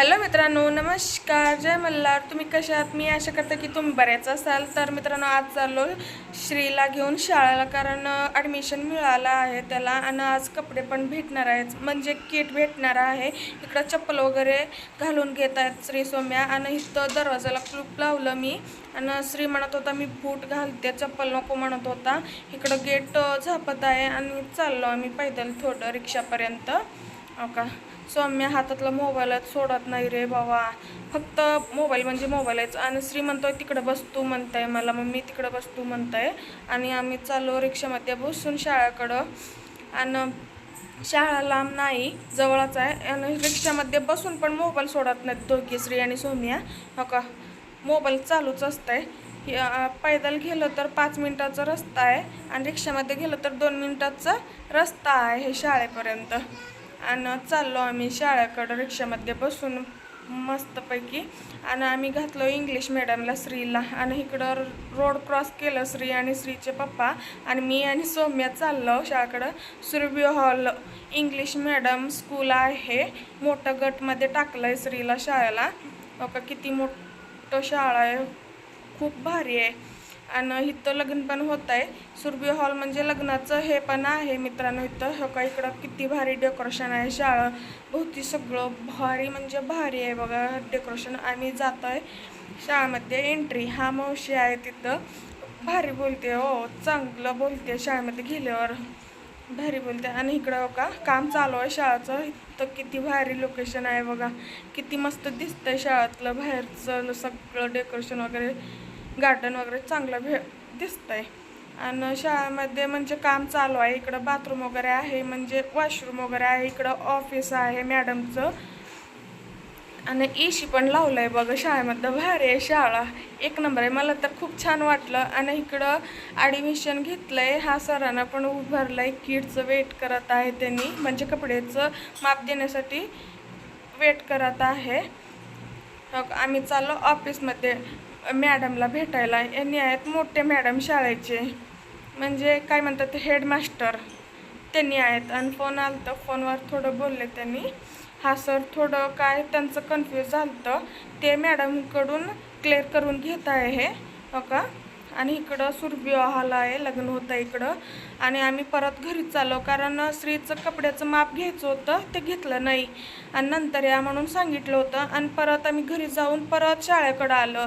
Hello मित्रांनो नमस्कार. जय मल्हार. तुम्ही कशा आहात? मी आशा करते की तुम्ही बऱ्याच असाल. तर मित्रांनो आज चाललो श्रीला घेऊन शाळेला कारण ॲडमिशन मिळालं आहे त्याला आणि आज कपडे पण भेटणार आहेत. म्हणजे किट भेटणार आहे. इकडं चप्पल वगैरे घालून घेत आहेत श्री सौम्या आणि इथं दरवाजाला क्लूप लावलं मी आणि श्री म्हणत होता मी बूट घालते चप्पल नको म्हणत होता. इकडं गेट झापत आहे आणि चाललो आम्ही पैदल थोडं रिक्षापर्यंत. हो का? सौम्य हातातला मोबाईल सोडत नाही रे बाबा. फक्त मोबाईल म्हणजे मोबाईलच. आणि श्री म्हणतोय तिकडं बसतो म्हणताय मला. मग मी तिकडं बसतो म्हणताय. आणि आम्ही चाललो रिक्षामध्ये बसून शाळेकडं. आणि शाळा लांब नाही जवळच आहे. आणि रिक्षामध्ये बसून पण मोबाईल सोडत नाहीत दोघी श्री आणि सौम्या. हो का? मोबाईल चालूच असतंय. पैदल गेलं तर पाच मिनटाचा रस्ता आहे. आणि रिक्षामध्ये गेलं तर दोन मिनटाचा रस्ता आहे हे शाळेपर्यंत. आणि चाललो आम्ही शाळेकडं रिक्षामध्ये बसून मस्तपैकी. आणि आम्ही घातलो इंग्लिश मिडियमला श्रीला. आणि इकडं रोड क्रॉस केलं श्री आणि श्रीचे पप्पा. आणि मी आणि सौम्या चाललो शाळेकडं. Surabhi hall English medium school आहे. मोठं गटमध्ये टाकलं आहे श्रीला शाळेला. हो का किती मोठं शाळा आहे. खूप भारी आहे. आणि इथं लग्न पण होत आहे. सुरभी हॉल म्हणजे लग्नाचं हे पण आहे मित्रांनो इथं. हो का इकडं किती भारी डेकोरेशन आहे. शाळा भोवती सगळं भारी म्हणजे भारी आहे बघा डेकोरेशन. आम्ही जातो आहे शाळेमध्ये एंट्री हा मावशी आहे तिथं. भारी बोलते हो चांगलं बोलते शाळेमध्ये गेल्यावर. भारी बोलते. आणि इकडं हो का काम चालू आहे शाळेचं. इथं किती भारी लोकेशन आहे बघा. किती मस्त दिसतंय शाळेतलं बाहेरचं सगळं डेकोरेशन वगैरे. गार्डन वगैरे चांगलं भे दिसतंय. आणि शाळेमध्ये म्हणजे काम चालू आहे. इकडं बाथरूम वगैरे आहे. म्हणजे वॉशरूम वगैरे आहे. इकडं ऑफिस आहे मॅडमचं आणि एशी पण लावलं आहे बघा शाळेमध्ये भारी आहे शाळा. एक नंबर आहे. मला तर खूप छान वाटलं. आणि इकडं ॲडमिशन घेतलं आहे हा सरांना पण उभारलं आहे किडचं वेट करत आहे त्यांनी. म्हणजे कपड्याचं माप देण्यासाठी वेट करत आहे. आम्ही चाललो ऑफिसमध्ये मॅडमला भेटायला. यांनी आहेत मोठे मॅडम शाळेचे. म्हणजे काय म्हणतात हेडमास्टर त्यांनी आहेत. आणि फोन आलं तर फोनवर थोडं बोलले त्यांनी. हा सर थोडं काय त्यांचं कन्फ्यूज झालं ते मॅडमकडून क्लिअर करून घेत आहे हे. का आणि इकडं सुरबिवाहाला आहे लग्न होतं इकडं. आणि आम्ही परत घरी चाललो कारण स्त्रीचं कपड्याचं माप घ्यायचं होतं ते घेतलं नाही. आणि नंतर या म्हणून सांगितलं होतं. आणि परत आम्ही घरी जाऊन परत शाळेकडं आलं.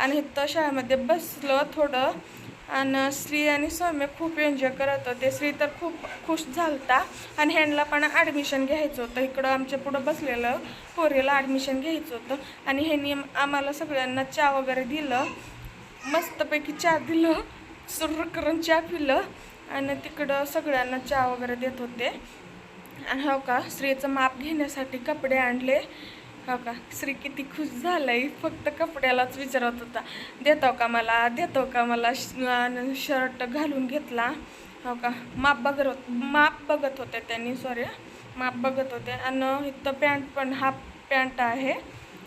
आणि इथं शाळेमध्ये बसलं थोडं. आणि श्री आणि सौम्य खूप एन्जॉय करत होते. श्री तर खूप खुश झालता. आणि ह्यांना पण ॲडमिशन घ्यायचं होतं. इकडं आमच्या पुढं बसलेलं पोरीला ॲडमिशन घ्यायचं होतं. आणि ह्यांनी आम्हाला सगळ्यांना चहा वगैरे दिलं. मस्तपैकी चहा दिलं. सुर करून चहा पिलं. आणि तिकडं सगळ्यांना चहा वगैरे देत होते. आणि हो का स्त्रीचं माप घेण्यासाठी कपडे आणले. हो का श्री किती खुश झालाय. फक्त कपड्यालाच विचारत होता. देतो का मला? देतो का मला? शर्ट घालून घेतला. हो का? माप बघत माप बघत होते त्यांनी सॉरी माप बघत होते. आणि इथं पॅन्ट पण हाफ पॅन्ट आहे.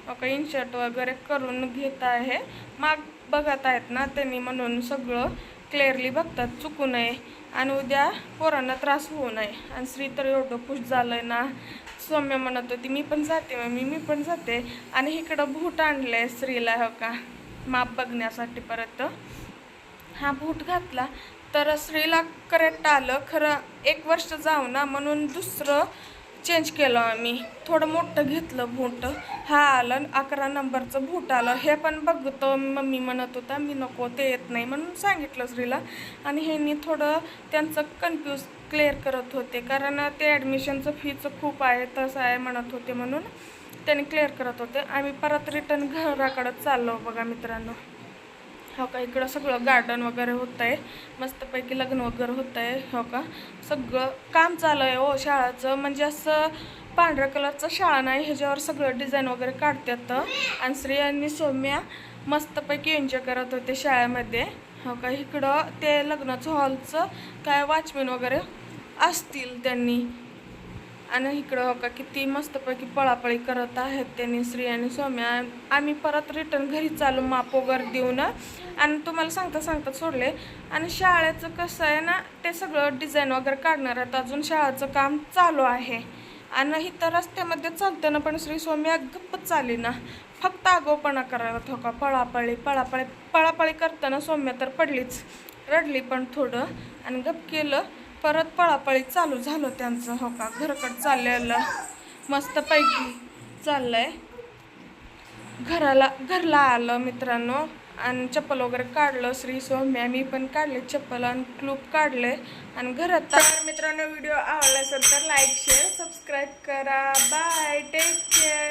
हो का? इनशर्ट वगैरे करून घेत आहे. माप बघत आहेत ना त्यांनी म्हणून सगळं क्लिअरली बघतात. चुकू नये. आणि उद्या पोरांना त्रास होऊ नये. आणि श्री तर एवढं खुश झालं आहे ना. सौम्य म्हणत होती मी पण जाते मम्मी मी पण जाते. आणि इकडं बूट आणलं आहे स्त्रीला हो का? माप बघण्यासाठी परत. हा बूट घातला तर स्त्रीला करेक्ट आलं. खरं एक वर्ष जाऊ ना म्हणून दुसरं चेंज केलं आम्ही. थोडं मोठं घेतलं बूट हा आलं अकरा नंबरचं बूट आलं. हे पण बघतो मम्मी म्हणत होता मी नको ते येत नाही म्हणून सांगितलं श्रीला. आणि ह्यांनी थोडं त्यांचं कन्फ्यूज क्लिअर करत होते. कारण ते ॲडमिशनचं फीचं खूप आहे तसं आहे म्हणत होते म्हणून त्यांनी क्लिअर करत होते. आम्ही परत रिटर्न घराकडं चाललो बघा मित्रांनो. हो का? इकडं सगळं गार्डन वगैरे होतं आहे मस्तपैकी लग्न वगैरे होतं आहे हो का? सगळं काम चालू आहे हो शाळाचं. म्हणजे असं पांढऱ्या कलरचं शाळा नाही ह्याच्यावर सगळं डिझाईन वगैरे काढतात आणि श्री आणि सौम्या मस्तपैकी एन्जॉय करत होते शाळेमध्ये. हो का? इकडं ते लग्नाचं हॉलचं काय वॉचमॅन वगैरे असतील त्यांनी. आणि इकडं हो का किती मस्तपैकी पळापळी करत आहेत त्यांनी श्री आणि सौम्या आम्ही परत रिटर्न घरी चालू माप वगैरे देऊन. आणि तुम्हाला सांगता सांगता सोडले. आणि शाळेचं कसं आहे ना ते सगळं डिझाईन वगैरे काढणार आहेत. अजून शाळेचं काम चालू आहे. आणि इथं रस्त्यामध्ये चालताना पण श्री सौम्या गप्पच चाली ना फक्त आगोपणा करायला हो पळापळी पळापळी पळापळी करताना सौम्या तर पडलीच. रडली पण थोडं. आणि गप केलं. परत पळापळी चालू झालं त्यांचं हो का? घरकड चाललेलं. मस्तपैकी चाललंय. घराला घरला आलं मित्रांनो. आणि चप्पल वगैरे काढलं श्री सौम्या. मी पण काढले चप्पल आणि क्लूप काढले. आणि घरात तर मित्रांनो व्हिडिओ आवडला असेल तर लाईक शेअर सबस्क्राईब करा. Bye take care